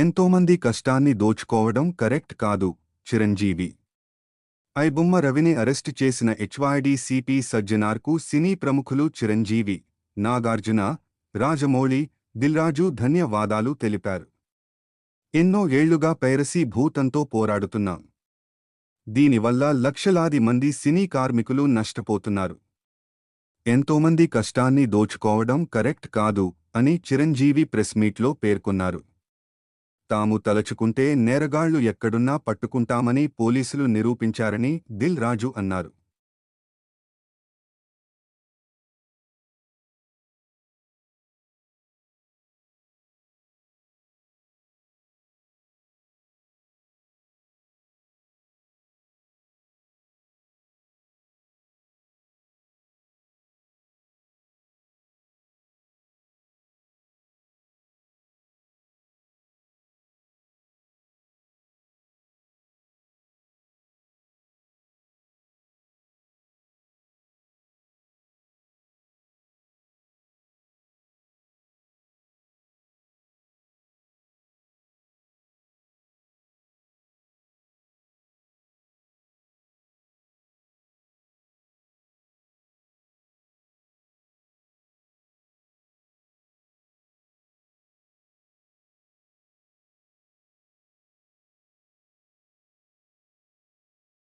ఎంతోమంది కష్టాన్ని దోచుకోవడం కరెక్ట్ కాదు చిరంజీవి. ఐబొమ్మ రవిని అరెస్టు చేసిన హెచ్వాయిడి సిపి సజ్జనార్కు సినీ ప్రముఖులు చిరంజీవి నాగార్జున రాజమౌళి దిల్రాజు ధన్యవాదాలు తెలిపారు. ఎన్నో ఏళ్ళుగా పైరసీ భూతంతో పోరాడుతున్నాం. దీనివల్ల లక్షలాది మంది సినీ కార్మికులు నష్టపోతున్నారు. ఎంతోమంది కష్టాన్ని దోచుకోవడం కరెక్ట్ కాదు అని చిరంజీవి ప్రెస్ మీట్లో పేర్కొన్నారు. తాము తలచుకుంటే నేరగాళ్ళు ఎక్కడున్నా పట్టుకుంటామని పోలీసులు నిరూపించారని దిల్ రాజు అన్నారు.